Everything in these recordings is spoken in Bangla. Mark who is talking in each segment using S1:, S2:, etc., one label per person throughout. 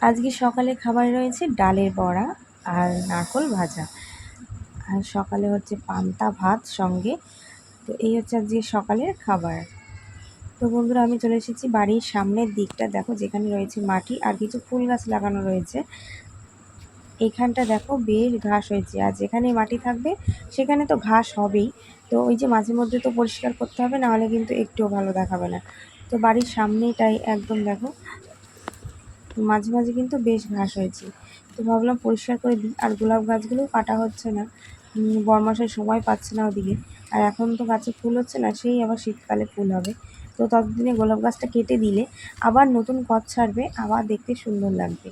S1: আজকে সকালে খাবারে রয়েছে ডালের বড়া আর নারকল ভাজা। আর সকালে হচ্ছে পান্তা ভাত সঙ্গে। তো এই হচ্ছে আজকে সকালের খাবার। তো বন্ধুরা, আমি চলে এসেছি বাড়ির সামনের দিকটা। দেখো, যেখানে রয়েছে মাটি আর কিছু ফুল গাছ লাগানো রয়েছে। এখানটা দেখো বেশ ঘাস হয়েছে। আর যেখানে মাটি থাকবে, সেখানে তো ঘাস হবেই। তো ওই যে মাঝে মধ্যে তো পরিষ্কার করতে হবে নাহলে কিন্তু একটুও ভালো দেখাবে না। তো বাড়ির সামনেটাই একদম দেখো মাঝে মাঝে কিন্তু বেশ ঘাস হয়েছে। তো ভাবলাম পরিষ্কার করে দিই, আর গোলাপ গাছগুলোও কাটা হচ্ছে না। বরমাসের সময় পাচ্ছে না ওদিকে। আর এখন তো গাছে ফুল হচ্ছে না, সেই আবার শীতকালে ফুল হবে। তো ততদিনে গোলাপ গাছটা কেটে দিলে আবার নতুন কচ ছাড়বে, আবার দেখতে সুন্দর লাগবে।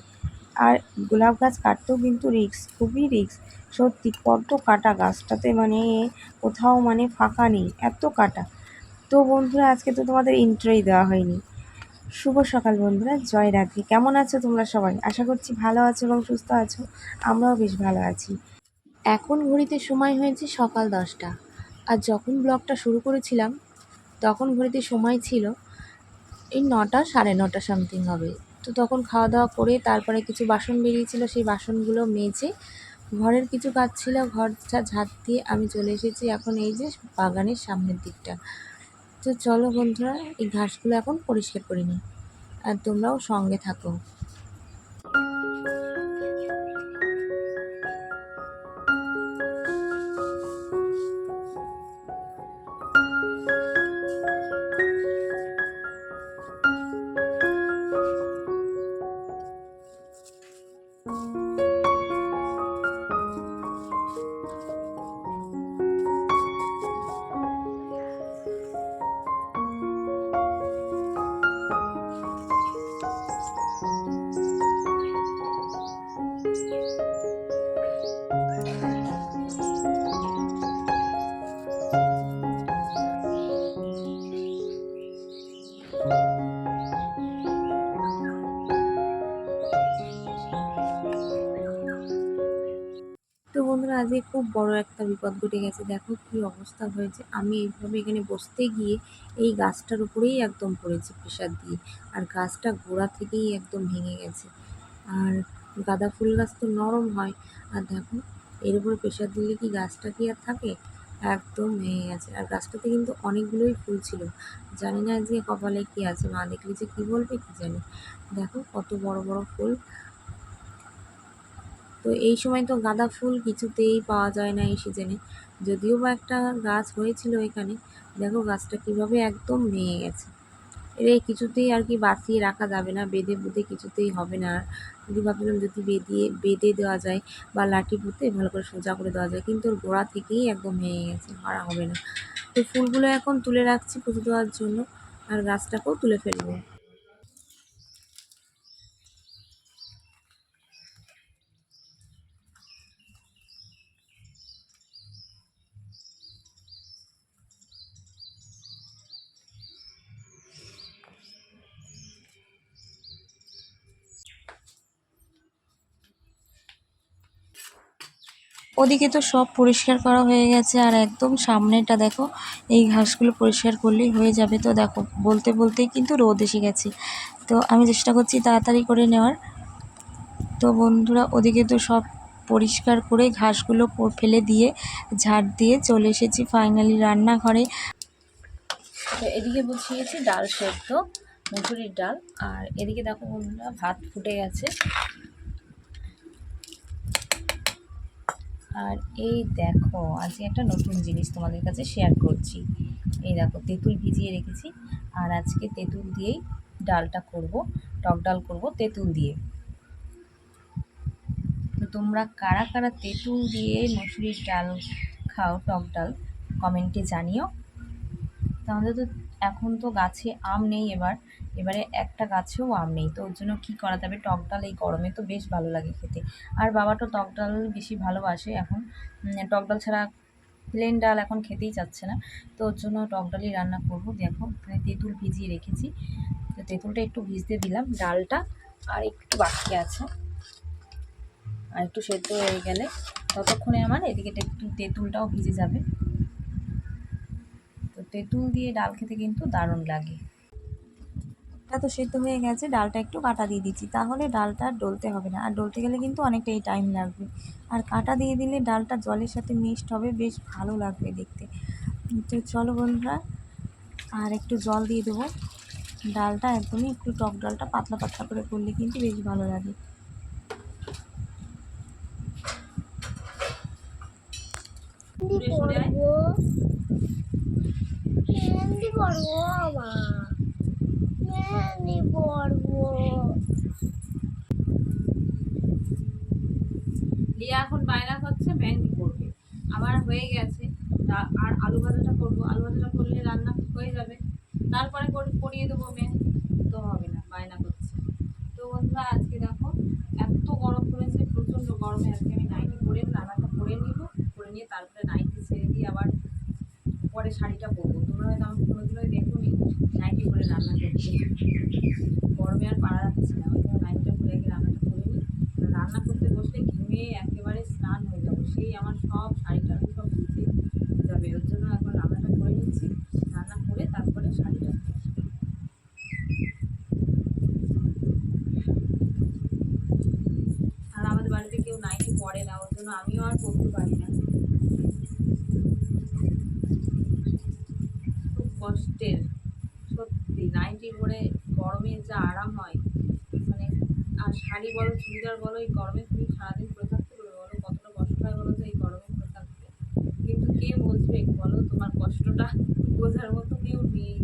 S1: আর গোলাপ গাছ কাটতেও কিন্তু রিক্স খুবই রিক্স সত্যি, কত কাটা গাছটাতে মানে কোথাও মানে ফাঁকা নেই, এত কাটা। তো বন্ধুরা, আজকে তো তোমাদের ইন্ট্রোই দেওয়া হয়নি। শুভ সকাল বন্ধুরা, জয় রাখি কেমন আছো তোমরা সবাই? আশা করছি ভালো আছো এবং সুস্থ আছো। আমরাও বেশ ভালো আছি। এখন ঘড়িতে সময় হয়েছে সকাল দশটা। আর যখন ব্লগটা শুরু করেছিলাম, তখন ঘড়িতে সময় ছিল এই নটা, সাড়ে নটা সামথিং হবে। তো তখন খাওয়া দাওয়া করে তারপরে কিছু বাসন বেরিয়েছিল, সেই বাসনগুলো মেজে ঘরের কিছু কাজ ছিল, ঘরটা ঝাঁট দিয়ে আমি চলে এসেছি এখন এই যে বাগানের সামনের দিকটা। তো চলো বন্ধুরা এই ঘাসগুলো এখন পরিষ্কার করে নিই। আর তোমরাও সঙ্গে থাকো। বড় একটা বিপদ ঘটে গেছে। দেখো কি অবস্থা হয়েছে। আমি এইভাবে এখানে বসতে গিয়ে এই গাছটার উপরেই একদম পড়েছি প্রেশার দিয়ে। আর গাছটা গোড়া থেকেই একদম ভেঙে গেছে। আর গাঁদা ফুল গাছ তো নরম হয়। আর দেখো, এর উপরে প্রেশার দিলে কি গাছটা কি আর থাকে? একদম ভেঙে গেছে। আর গাছটাতে কিন্তু অনেকগুলোই ফুল ছিল। জানি না যে কপালে কি আছে। মা দেখলে যে কী বলবে, কি জানি। দেখো কত বড় বড় ফুল। তো এই সময় তো গাঁদা ফুল কিছুতেই পাওয়া যায় না এই সিজনে। যদিও বা একটা গাছ হয়েছিল এখানে, দেখো গাছটা কীভাবে একদম ভেঙে গেছে। এর কিছুতেই আর কি বাঁচিয়ে রাখা যাবে না, বেঁধে বুঁধে কিছুতেই হবে না। যদি ভাবছিলাম যদি বেঁধে বেঁধে দেওয়া যায় বা লাঠি পুঁতে ভালো করে সোজা করে দেওয়া যায়, কিন্তু ওর গোড়া থেকেই একদম ভেঙে গেছে হারা হবে না। তো ফুলগুলো এখন তুলে রাখছি পুজো দেওয়ার জন্য, আর গাছটাকেও তুলে ফেলব। ওদিকে তো সব পরিষ্কার করা হয়ে গেছে আর একদম সামনেটা দেখো, এই ঘাসগুলো পরিষ্কার করলেই হয়ে যাবে। তো দেখো, বলতে বলতেই কিন্তু রোদ এসে গেছে। তো আমি চেষ্টা করছি তাড়াতাড়ি করে নেওয়ার। তো বন্ধুরা, ওদিকে তো সব পরিষ্কার করে ঘাসগুলো ফেলে দিয়ে ঝাড় দিয়ে চলে এসেছি ফাইনালি রান্নাঘরে। তো এদিকে বসিয়েছি ডাল সেদ্ধ, মুসুরির ডাল। আর এদিকে দেখো বন্ধুরা, ভাত ফুটে গেছে। আর এই দেখো, আজকে একটা নতুন জিনিস তোমাদের কাছে শেয়ার করছি। এই দেখো, তেঁতুল ভিজিয়ে রেখেছি আর আজকে তেঁতুল দিয়েই ডালটা করব, টক ডাল করব তেঁতুল দিয়ে। তো তোমরা কারা কারা তেঁতুল দিয়ে মসুরির ডাল খাও, টক ডাল, কমেন্টে জানিও। তাহলে তো এখন তো গাছে আম নেই এবার। এবারে একটা গাছেও আম নেই। তো ওর জন্য কী করা যাবে টক ডাল এই গরমে তো বেশ ভালো লাগে খেতে। আর বাবা তো টক ডাল বেশি ভালোবাসে এখন। টক ডাল ছাড়া প্লেন ডাল এখন খেতেই চাচ্ছে না। তো ওর জন্য টক ডালই রান্না করব। দেখো তেঁতুল ভিজিয়ে রেখেছি। তো তেঁতুলটা একটু ভিজতে দিলাম ডালটা। আর একটু বাকি আছে। আর একটু সেদ্ধ হয়ে গেলে ততক্ষণে আমার এদিকে একটু তেঁতুলটাও ভিজে যাবে। তেঁতুল দিয়ে ডাল খেতে কিন্তু দারুণ লাগে। ডালটা তো সেদ্ধ হয়ে গেছে, ডালটা একটু কাটা দিয়ে দিচ্ছি। তাহলে ডালটা ডলতে হবে না। আর ডলতে গেলে কিন্তু অনেকটাই টাইম লাগবে। আর কাটা দিয়ে দিলে ডালটা জলের সাথে মিক্সড হবে, বেশ ভালো লাগবে দেখতে। তো চলো বন্ধুরা, আর একটু জল দিয়ে দেবো। ডালটা একদমই একটু টক ডালটা পাতলা পাতলা করে করলে কিন্তু বেশ ভালো লাগে।
S2: মেহেন্দি করব মেহেন্দি করব মা মেহেন্দি করব
S3: লিয়া এখন বায়না করছে মেহেন্দি করবে। আমার হয়ে গেছে। তা আর আলু ভাজাটা করব। আলু ভাজাটা করলে রান্না হয়ে যাবে। তারপরে করিয়ে দেবো মেহেন্দি তো হবে না বায়না করছে। তো বন্ধুরা আজকে দেখো এত গরম পড়েছে প্রচণ্ড গরমে আজকে আমি নাইটি পরে রান্নাটা করে নিব করে নিয়ে তারপরে নাইটি ছেড়ে দিয়ে আবার পরে শাড়িটা পরবো। তোমরা হয়তো আমাকে কোনোদিনই দেখো নি নাইটি পরে রান্না করছি। গরমে আর পারা যাচ্ছে না ওই নাইটিটা পরে আগে রান্নাটা করে নিই। রান্না করতে বসলে ঘেমে একেবারে স্নান হয়ে যাব। সেই আমার সব শাড়িটা সব ধুতে যাবে ওর জন্য এখন রান্নাটা করে নিচ্ছি। রান্না করে তারপরে শাড়িটা আর আমাদের বাড়িতে কেউ নাইটি পরে না, ওর জন্য আমিও আর পরতে পারি না খুব কষ্টের সত্যি পরে গরমে যা আরাম হয়। মানে আর শাড়ি বলো, চুড়িদার বলো, এই গরমে তুমি সারাদিন পরে থাকতে পারবে বলো, কতটা কষ্ট হয় বলো তো এই গরমে পরে থাকতে। কিন্তু কে বুঝবে বলো, তোমার কষ্টটা বোঝার মতো কেউ নেই।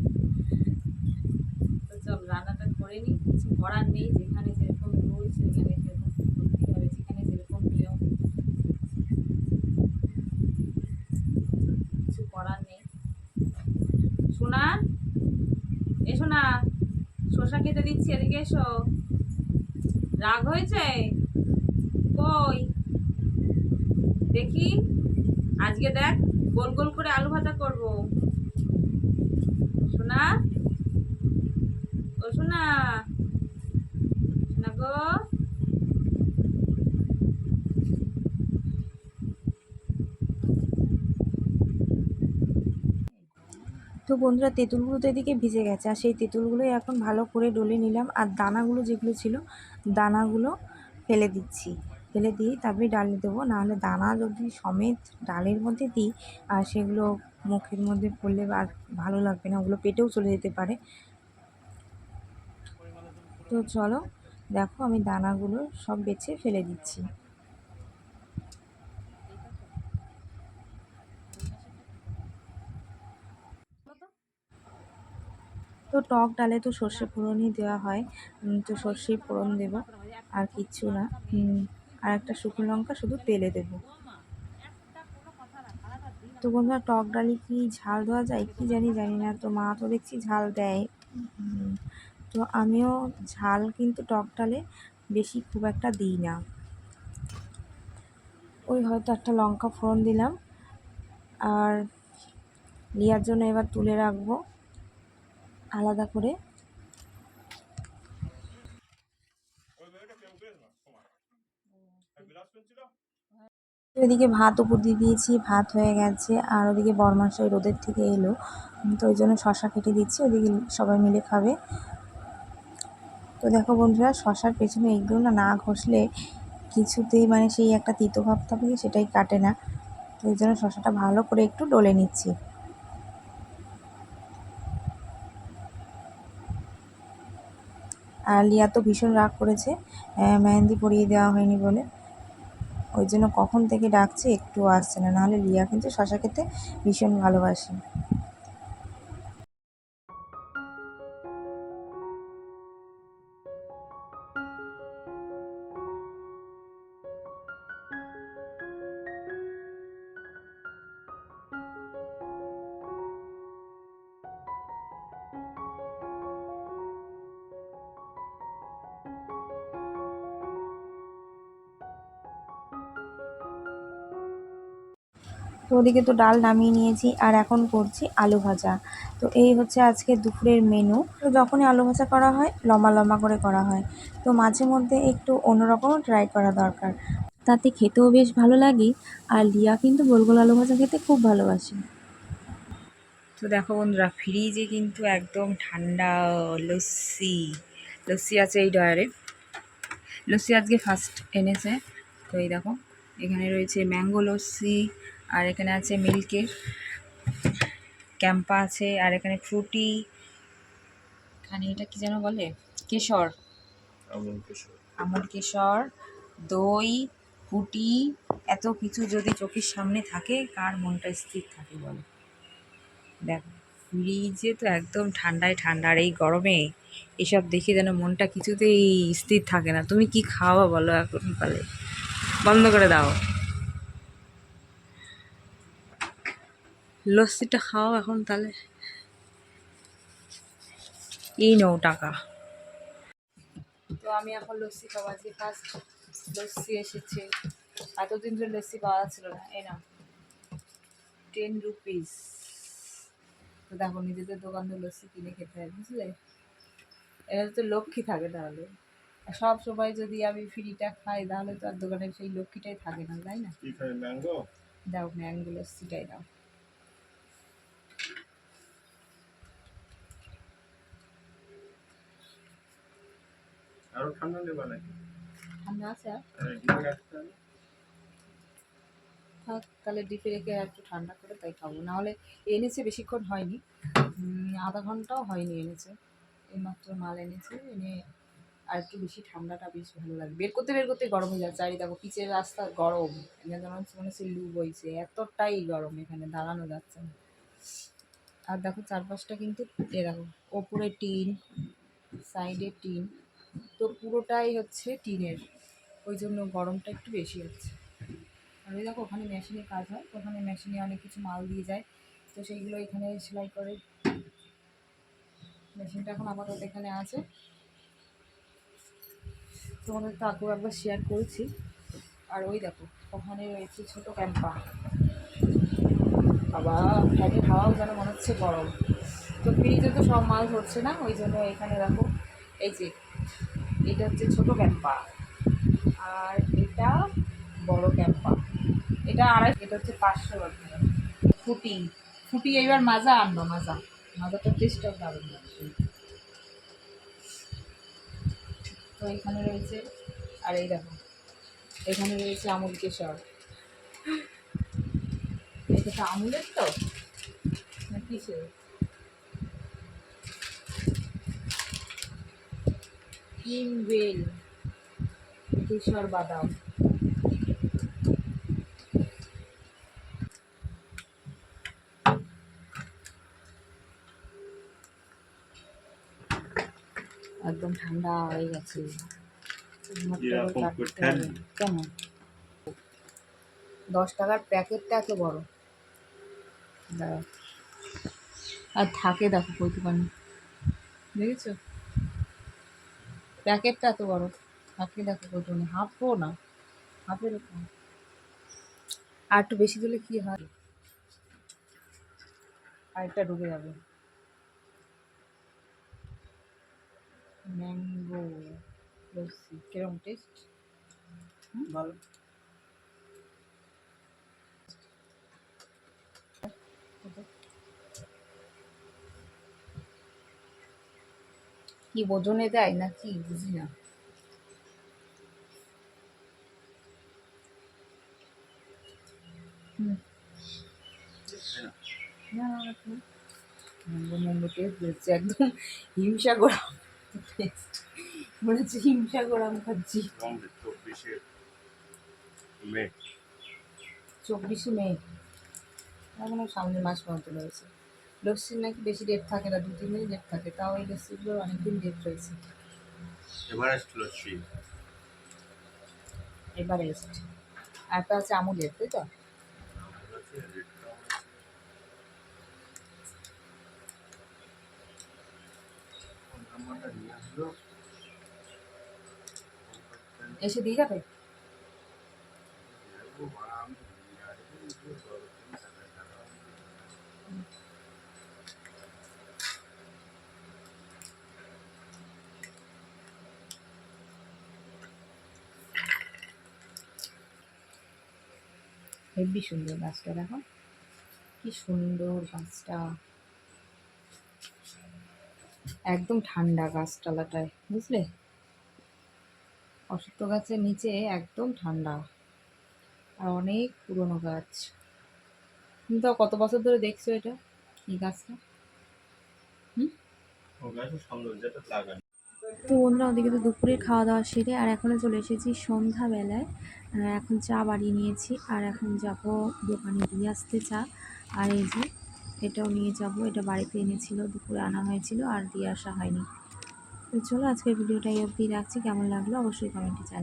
S3: তো চল, রান্নাটা করে নিই কিছু করার নেই, যেখানে যেরকম রুল, সেখানে যেরকম কিছু করার নেই। সোনা এসো না। শসা খেতে দিচ্ছি, এদিকে এসো। রাগ হয়েছে? কই? দেখি। আজকে দেখ, গোল গোল করে আলু ভাজা করব। শোনা ও সোনা?
S1: তো বন্ধুরা তেঁতুলগুলো তো এদিকে ভিজে গেছে, আর সেই তেঁতুলগুলোই এখন ভালো করে ডলে নিলাম। আর দানাগুলো যেগুলো ছিল, দানাগুলো ফেলে দিচ্ছি। ফেলে দিয়ে তারপরে ডালে দেবো। নাহলে দানা যদি সমেত ডালের মধ্যে দিই, আর সেগুলো মুখের মধ্যে পড়লে আর ভালো লাগবে না, ওগুলো পেটেও চলে যেতে পারে। তো চলো, দেখো আমি দানাগুলো সব বেছে ফেলে দিচ্ছি। টক ডালে তো সর্ষে ফোড়নই দেওয়া হয়। তো সর্ষেই ফোড়ন দেবো। আর কিচ্ছু না। আর একটা শুকনো লঙ্কা শুধু তেলে দেবো। তো বন্ধুরা, টক ডালে কি ঝাল দেওয়া যায়? কি জানি জানি না। তো মা তো দেখছি ঝাল দেয়। তো আমিও ঝাল কিন্তু টক ডালে বেশি খুব একটা দিই না। ওই হয়তো একটা লঙ্কা ফোড়ন দিলাম। আর লিয়ার জন্য এবার তুলে রাখব। আলাদা করে। এদিকে ভাত উপর দিয়ে দিয়েছি, ভাত হয়ে গেছে, আর ওদিকে বরমাসাই রোদের থেকে এলো। তো ওই জন্য শশা কেটে দিচ্ছি, ওদিকে সবাই মিলে খাবে। তো দেখো বন্ধুরা, শশার পেছনে এইগুলো না না ঘষলে কিছুতেই মানে সেই একটা তিতো ভাব থাকে সেটাই কাটে না। তো ওই জন্য শশাটা ভালো করে একটু ডলে নিচ্ছি। আর লিয়া তো ভীষণ রাগ করেছে মেহেন্দি পরিয়ে দেওয়া হয়নি বলে। ওই জন্য কখন থেকে ডাকছে একটু আসছে না, নাহলে লিয়া কিন্তু শশা খেতে ভীষণ ভালোবাসে। তো ওদিকে তো ডাল নামিয়ে নিয়েছি আর এখন করছি আলু ভাজা। তো এই হচ্ছে আজকে দুপুরের মেনু তো যখনই আলু ভাজা করা হয়, লম্বা লম্বা করে করা হয়। তো মাঝে মধ্যে একটু অন্যরকমও ট্রাই করা দরকার। তাতে খেতেও বেশ ভালো লাগে আর লিয়া কিন্তু গোল গোল আলু ভাজা খেতে খুব ভালোবাসে।
S3: তো দেখো বন্ধুরা ফ্রিজে কিন্তু একদম ঠান্ডা, লস্যি। লস্যি আছে এই ডয়ারে লস্যি আজকে ফার্স্ট এনেছে। তো এই দেখো, এখানে রয়েছে ম্যাঙ্গো লস্যি আর এখানে আছে মিল্কের ক্যাম্পা আছে আর এখানে ফ্রুটি। এখানে এটা কি যেন বলে? কেশর। আমুল কেশর। দই ফুটি এত কিছু যদি চোখের সামনে থাকে কার মনটা স্থির থাকে বলো? দেখ ফ্রিজে তো একদম ঠান্ডায় ঠান্ডা আর এই গরমে এসব দেখে যেন মনটা কিছুতেই স্থির থাকে না। তুমি কি খাওয়া বলো এখন কালে বন্ধ করে দাও। লস্যিটা খাও এখন তাহলে। এই নাও টাকা। তো আমি এখন লস্যি খাব আজকে ফার্স্ট লস্যি এসেছে। এতদিন ধরে লস্যি পাওয়া যাচ্ছিল না এই না টেন রুপিস তো দেখো নিজেদের দোকান থেকে লস্যি কিনে খেতে হয় বুঝলে? এরা তো লক্ষ্মী থাকে তাহলে। আর সব সময় যদি আমি ফ্রিটা খাই তাহলে তো আর দোকানে সেই লক্ষ্মীটাই থাকে না তাই না? দাও ম্যাঙ্গো লস্যিটাই দাও।
S4: আরও ঠান্ডা নেবা নাকি?
S3: ঠান্ডা আছে। থাক তাহলে ডিপে রেখে একটু ঠান্ডা করে তাই খাব। নাহলে এনেছে বেশিক্ষণ হয়নি। আধা ঘন্টাও হয়নি এনেছে। এইমাত্র মাল এনেছে এনে আর একটু বেশি ঠান্ডাটা বেশ ভালো লাগে। বের করতে বের করতে গরম হয়ে যাচ্ছে। আর দেখো পিচের রাস্তা গরম। এখানে মনে হচ্ছে লু বইছে। এতটাই গরম এখানে দাঁড়ানো যাচ্ছে না। আর দেখো চারপাশটা কিন্তু এ দেখো ওপরে টিন সাইডে টিন। তো পুরোটাই হচ্ছে টিনের। ওই জন্য গরমটা একটু বেশি হচ্ছে। আর ওই দেখো, ওখানে মেশিনে কাজ হয়। ওখানে মেশিনে অনেক কিছু মাল দিয়ে যায়। তো সেইগুলো এখানে সেলাই করে মেশিনটা এখন আপাতত এখানে আছে। তোমাদের তো আগেও একবার শেয়ার করেছি। আর ওই দেখো, ওখানে রয়েছে ছোটো ক্যাম্পা। বাবা ফ্যানের হাওয়াও যেন মনে হচ্ছে গরম। তো ফ্রিজে তো সব মাল ধরছে না, ওই জন্য এখানে দেখো, এই যে এটা হচ্ছে ছোটো ক্যাম্পা আর এটা বড় ক্যাম্পা এটা আড়াই এটা হচ্ছে পাঁচশো ফুটি। ফুটি এবার মাজা আনব, মাজা। মাজাটা টেস্টটা দারুণ লাগছে তো এখানে রয়েছে, আর এই দেখো, এখানে রয়েছে আমুল কেশর। এটা তো আমুলের তো? না কিসের? কিমবেল কেশর বাদাম। একদম ঠান্ডা হয়ে গেছে। কেমন দশ টাকার প্যাকেটটা এত বড়। আর থাকে দেখো কইতুকানি দেখেছ? প্যাকেটটা এত বড়। থাকলে দেখো হাফ হাফও না। হাফের আর একটু বেশি দিলে কি হয়? আরেকটা ডুবে যাবে। ম্যাঙ্গো। কিরম টেস্ট
S4: ভালো।
S3: কি ওজনে দেয় না। কি বুঝি না একদম হিংসা করা টেস্ট মনে হচ্ছে হিংসা করা
S4: চব্বিশে মে।
S3: এখনও সামনের মাস পর্যন্ত রয়েছে। লস্যির নাকি বেশি ডেট থাকে না দু তিন দিন ডেট থাকে তাও এই লস্যিগুলোর অনেকদিন ডেট রয়েছে।
S4: এভারেস্ট লস্যি
S3: এভারেস্ট আর একটা আছে আমুলের তাই তো? এসে দিয়ে যাবে? হেব্বি সুন্দর গাছটা, দেখো। কি সুন্দর গাছটা। একদম ঠান্ডা গাছটালাটায় বুঝলে? অসুস্থ গাছের নিচে একদম ঠান্ডা। আর অনেক পুরনো গাছ। তুমি কত বছর ধরে দেখছ এটা, এই গাছটা?
S4: হুম?
S1: তো বন্ধুরা ওদিকে তো দুপুরের খাওয়া দাওয়া সেরে আর এখনও চলে এসেছি সন্ধ্যাবেলায়। এখন চা বাড়িয়ে নিয়েছি আর এখন যাব দোকানে দিয়ে আসতে চা। আর এই যে এটাও নিয়ে যাব, এটা বাড়িতে এনেছিল, দুপুরে আনা হয়েছিল আর দিয়ে আসা হয়নি। তো চলো আজকের ভিডিওটাই অবধি রাখছি, কেমন লাগল অবশ্যই কমেন্টে জানাই